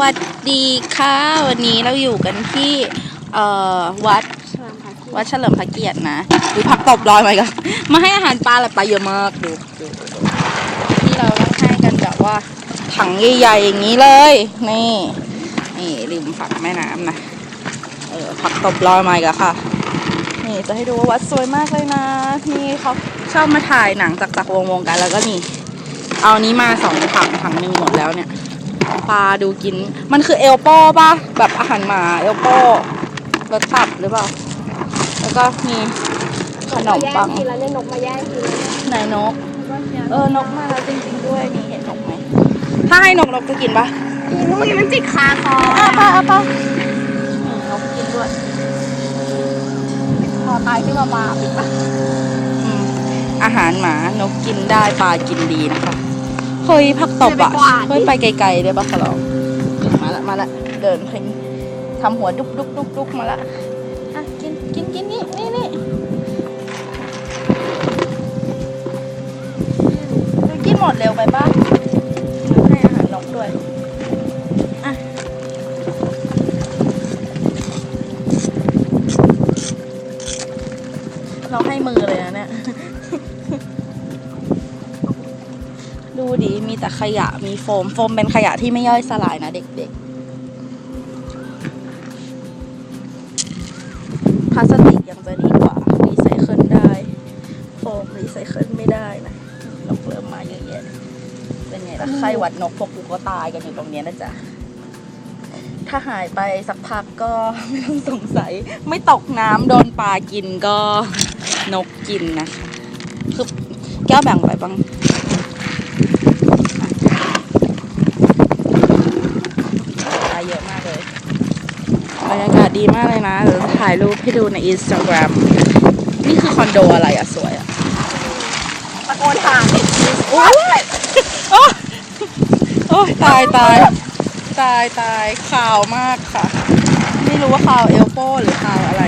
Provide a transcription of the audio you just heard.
วัสดีค่ะ วันนี้เราอยู่กันที่เอ่อวัดวัดเฉลิมพระเกียรตินะดูผักตบลอยมาอีกันมาให้อาหารปลาอะปลาเยอะมากดูดูที่เราต้องให้กันแบบว่าถังใหญ่ๆอย่างนี้เลย นี่นี่ริมฝั่งแม่น้ำนะเออผักตบลอยมาอีกแล้วค่ะ นี่จะให้ดูว่าวัดสวยมากเลยนะนี่เขาชอบมาถ่ายหนังจากจากวงวงๆกันแล้วก็นี่ เอานี้มาสองถังถังหนึ่งหมดแล้วเนี่ย ปลาดูกิน มันคือเอลโป้ป่ะ แบบอาหารหมาเอลโป้รสตับหรือเปล่า แล้วก็มีขนมปังทีแล้วเนี่ยนกมาแย่งทีแล้วเนี่ยไหนนก เออนกมาแล้วจริงๆด้วยนี่เห็นนกไหมถ้าให้นกนกจะกินปะอุ้ยมันจิกคาคออะปะอะปะนี่นกกินด้วยคอตายขึ้นมาบาปิดปะอาหารหมานกกินได้ปลากินดีนะคะ เฮ้ยผักตบอะเฮ้ยไปไกลๆได้ปะขอลองมาละมาละเดินเพลงทำหัวดุกดุกดุกดุกมาละอะกินกินกินนี่นี่นี่ดูกินหมดเร็วไปปะให้อาหารนกด้วยอะเราให้มือเลยนะเนี่ย ดูดิมีแต่ขยะมีโฟม โฟมเป็นขยะที่ไม่ย่อยสลายนะเด็กๆพลาสติกยังจะดีกว่ารีไซเคิลได้ โฟมรีไซเคิลไม่ได้นะนกเริ่มมาเยอะแยะเป็นไงล่ะไข้หวัดนกพวกกูก็ตายกันอยู่ตรงนี้นะจ๊ะถ้าหายไปสักพักก็ไม่ต้องสงสัย ไม่ตกน้ำโดนปลากินก็นกกินนะคะคือแก้วแบ่งไปบ้าง ปลาเยอะ มากเลยบรรยากาศดีมากเลยนะเดี๋ยวถ่ายรูปให้ดูในอินสตาแกรมนี่คือคอนโดอะไรอะสวยอะตะโกนถามโอ้ยโอ้ยโอ้ยตายตายตายตายข่าวมากค่ะ ไม่รู้ว่าข่าวเอลโป้หรือข่าวอะไรนะ